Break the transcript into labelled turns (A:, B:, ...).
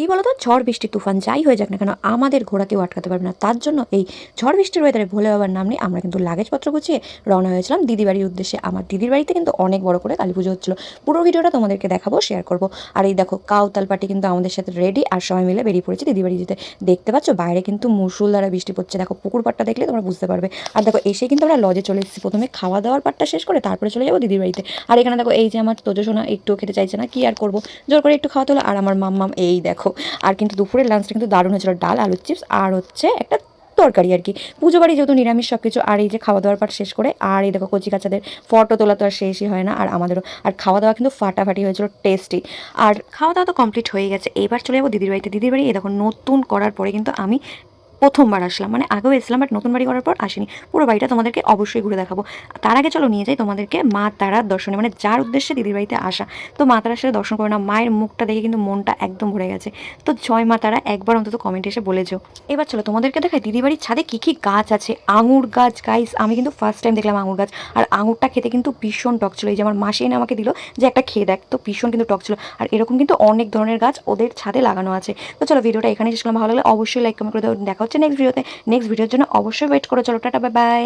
A: কি বলতো? ঝড় বৃষ্টি, তুফান যাই হয়ে যাক না কেন, আমাদের ঘোড়া কেউ আটকাতে পারবে না। তার জন্য এই ঝড় বৃষ্টির ওয়েদারে ভোলে বাবার নাম নিয়ে আমরা কিন্তু লাগেজপত্র গুছিয়ে রওনা হয়েছিলাম দিদি বাড়ির উদ্দেশ্যে। আমার দিদির বাড়িতে কিন্তু অনেক বড় করে কালী পুজো হচ্ছিল। পুরো ভিডিওটা তোমাদেরকে দেখাবো শেয়ার করব। আর এই দেখো, কাউতাল পাটি কিন্তু আমাদের সাথে রেডি আর সবাই মিলে বেরিয়ে পড়েছে দিদি বাড়ি যেতে। দেখতে পাচ্ছ, বাইরে কিন্তু মুসুলধারা বৃষ্টি পড়ছে। দেখো, পুকুর পাড়টা দেখলে তোমরা বুঝতে পারবে। আর দেখো, এসে কিন্তু আমরা লজে চলে এসেছি। প্রথমে খাওয়া দাওয়ার পাটটা শেষ করে তারপরে চলে যাব দিদির বাড়িতে। আর এখানে দেখো, এই যে আমার তোজো সোনা একটু খেতে চাইছে না, কি আর করব? জোর করে একটু খাওয়াতে হলো। আর আমার মাম্মাম, এই দেখো আর কিন্তু দুপুরের লাঞ্চটা কিন্তু দারুণ হয়েছিল, ডাল আলুর চিপস আর হচ্ছে একটা তরকারি আর কি। পুজো বাড়ি যেহেতু নিরামিষ সব কিছু আর এই যে খাওয়া দাওয়ার পাট শেষ করে, আর এই দেখো কচি কাচাদের ফটো তোলা তো আর শেষই হয় না, আর আমাদেরও, আর খাওয়া দাওয়া কিন্তু ফাটাফাটি হয়েছিল টেস্টি আর খাওয়া দাওয়া তো কমপ্লিট হয়ে গেছে। এবার চলে যাব দিদির বাড়িতে। দিদির বাড়ি এই দেখো নতুন করার পরে কিন্তু আমি প্রথমবার আসলাম। মানে আগেও এসলাম বাট নতুন বাড়ি করার পর আসিনি। পুরো বাড়িটা তোমাদেরকে অবশ্যই ঘুরে দেখাবো। তার আগে চলো নিয়ে যাই তোমাদেরকে মা তারার দর্শনে। মানে যার উদ্দেশ্যে দিদির বাড়িতে আসা। তো মা তারার সাথে দর্শন করে না, মায়ের মুখটা দেখে কিন্তু মনটা একদম ভরে গেছে। তো জয় মা তারা, একবার অন্তত কমেন্ট এসে বলেছ এবার চলো তোমাদেরকে দেখাই দিদি বাড়ির ছাদে কী কী গাছ আছে। আঙুর গাছ গাইস আমি কিন্তু ফার্স্ট টাইম দেখলাম আঙুর গাছ। আর আঙুরটা খেতে কিন্তু ভীষণ টক ছিল। এই যে আমার মাসি এনে আমাকে দিল যে একটা খেয়ে দেখ। তো ভীষণ কিন্তু টক ছিল। আর এরকম কিন্তু অনেক ধরনের গাছ ওদের ছাদে লাগানো আছে। তো চলো ভিডিওটা এখানে শেষ করলাম। ভালো লাগলে অবশ্যই লাইক কমেন্ট করে দাও। দেখা হচ্ছে নেক্সট ভিডিওতে নেক্সট ভিডিওর জন্য অবশ্যই ওয়েট করো। চলো টাটা বাই বাই